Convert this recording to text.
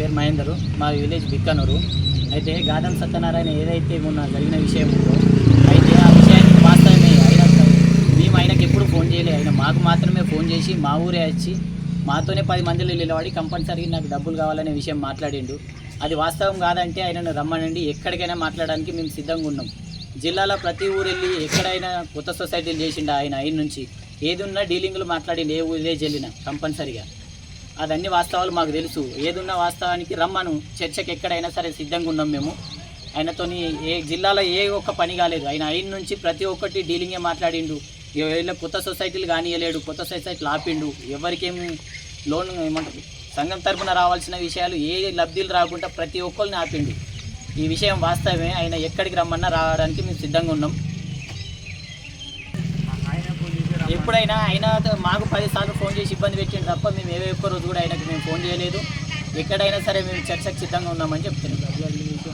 పేరు మహేందరు. మా విలేజ్ బిక్కనూరు. అయితే గాదం సత్యనారాయణ ఏదైతే మొన్న జరిగిన విషయం ఉందో అయితే ఆ విషయానికి వాస్తవమే అయినా మేము ఆయనకి ఎప్పుడు ఫోన్ చేయలేదు ఆయన మాకు మాత్రమే ఫోన్ చేసి మా ఊరే వచ్చి మాతోనే పది మందిలో నిలబడి కంపల్సరీ నాకు డబ్బులు కావాలనే విషయం మాట్లాడిండు. అది వాస్తవం కాదంటే ఆయనను రమ్మనండి. ఎక్కడికైనా మాట్లాడడానికి మేము సిద్ధంగా ఉన్నాం. జిల్లాలో ప్రతి ఊరు వెళ్ళి ఎక్కడైనా కొత్త సొసైటీలు చేసిండు ఆయన ఆయన నుంచి. ఏది ఉన్నా డీలింగ్లు మాట్లాడిండు ఏ విలేజ్ వెళ్ళినా కంపల్సరిగా. అదన్నీ వాస్తవాలు మాకు తెలుసు. ఏదున్న వాస్తవానికి రమ్మను. చర్చకు ఎక్కడైనా సరే సిద్ధంగా ఉన్నాం మేము. ఆయనతోని ఏ జిల్లాలో ఏ ఒక్క పని కాలేదు. ఆయన అయిన నుంచి ప్రతి ఒక్కటి డీలింగే మాట్లాడిండు. వీళ్ళ కొత్త సొసైటీలు కానియలేడు కొత్త సొసైటీలు ఆపిండు. ఎవరికేం లోన్ ఏమంటారు? సంఘం తరపున రావాల్సిన విషయాలు ఏ లబ్ధిలు రాకుండా ప్రతి ఒక్కరిని ఆపిండు. ఈ విషయం వాస్తవమే. ఆయన ఎక్కడికి రమ్మన్నా రావడానికి మేము సిద్ధంగా ఉన్నాం. ఎప్పుడైనా ఆయన మాకు పదిసార్లు ఫోన్ చేసి ఇబ్బంది పెట్టిండు తప్ప మేము ఏ ఒక్క రోజు కూడా ఆయనకు మేము ఫోన్ చేయలేదు. ఎక్కడైనా సరే మేము చర్చకు సిద్ధంగా ఉన్నామని చెప్తున్నాం.